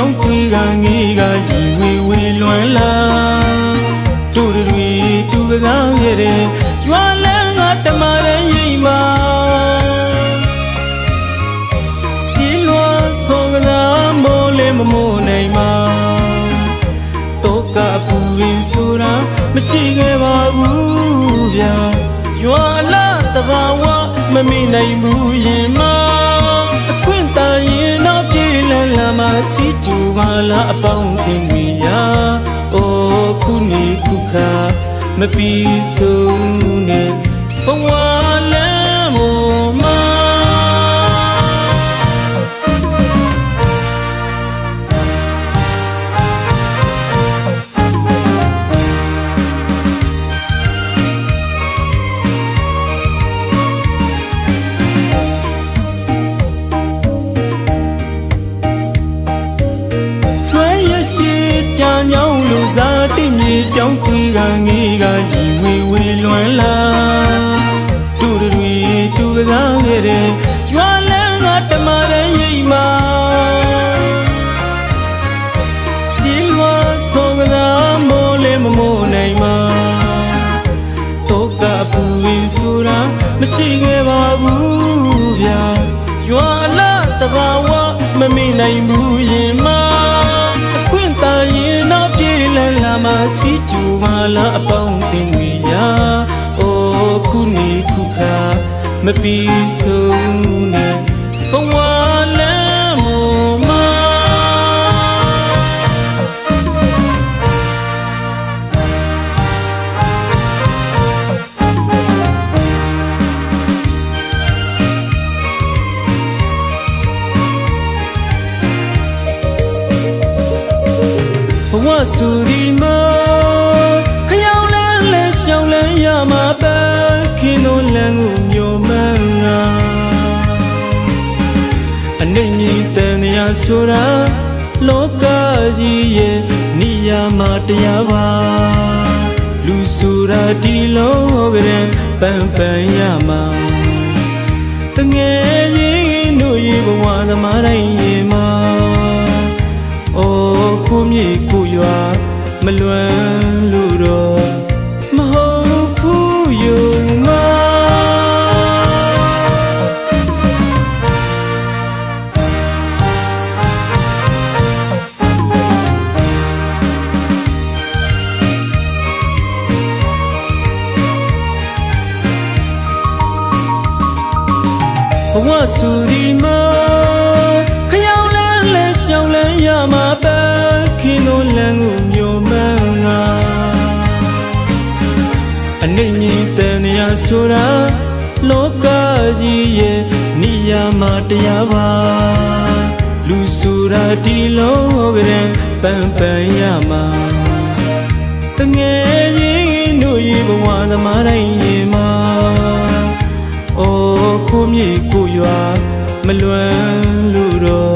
ညောင်းလူစားတိမြေကြောင်းခွေကငေးကရီဝေဝေလွမ်းလာတို့တွေတူပကားခဲ့တဲ့ရွာလန်းကတမရန်ရိပ်မှာဒီလွာဆောကစားမိုးလေးမမိုးနိုင်မှာတော့ကပူရင်ဆိုတာမရှိခဲ့ပါဘူးဗျာရွာလာတဘာဝမမိနိုင်ဘူးရင် မှာစီကျူပါလားအပေါင်းတင်မိရာအိုးခုနေခုခါမပြီးဆုံးနဲ့ဘဝ င်းခွေကငေးကရီဝေဝေလွမ်းလာတူတွေတူပကားခဲ့တဲ့ကျွာလန်းကတမရန်ရိပ်မှာဒီလွာဆောကစားမိုးလေးမမိုးနိုင်မှာတော့ကပူရင်ဆိုတာမရှိခဲ့ပါဘူးဗျာရွာလာတဘာဝမမေ့နိုင်ဘူးရင် န်းလာမှစီကျူပါလားအပေါင်းတင်ဝေရာအိုးခုနေခုခါမပြီးဆုံးနဲ့ဘဝလမ်းပေါ်မှာဘဝဆူဒီမ မြင့်တန်ရာဆိုတာလောကကြီးရဲ့နိယာမတရားပါလူဆိုတာဒီလောကရင်ပန်ပန်ရမှာတငယ်ရင်တို့ရေဘဝသမားတိုင်းရေ ဘဝဆူဒီမခရောက်လန်းလဲရှောင်းလန်းရမှာပဲခင်းတို့လန်းကိုမျိုးမန်းငါအနေမြင့်တန်ရာဆိုတာလောကကြီးရဲ့နိယာမတရားပါလူဆိုတာဒီလောကရင်ပန်ပန်ရမှာတငယ်ရင်တို့ရေဘဝသမားတိုင်း ကိုမြေကိုရွာမလွမ်းလို့တော့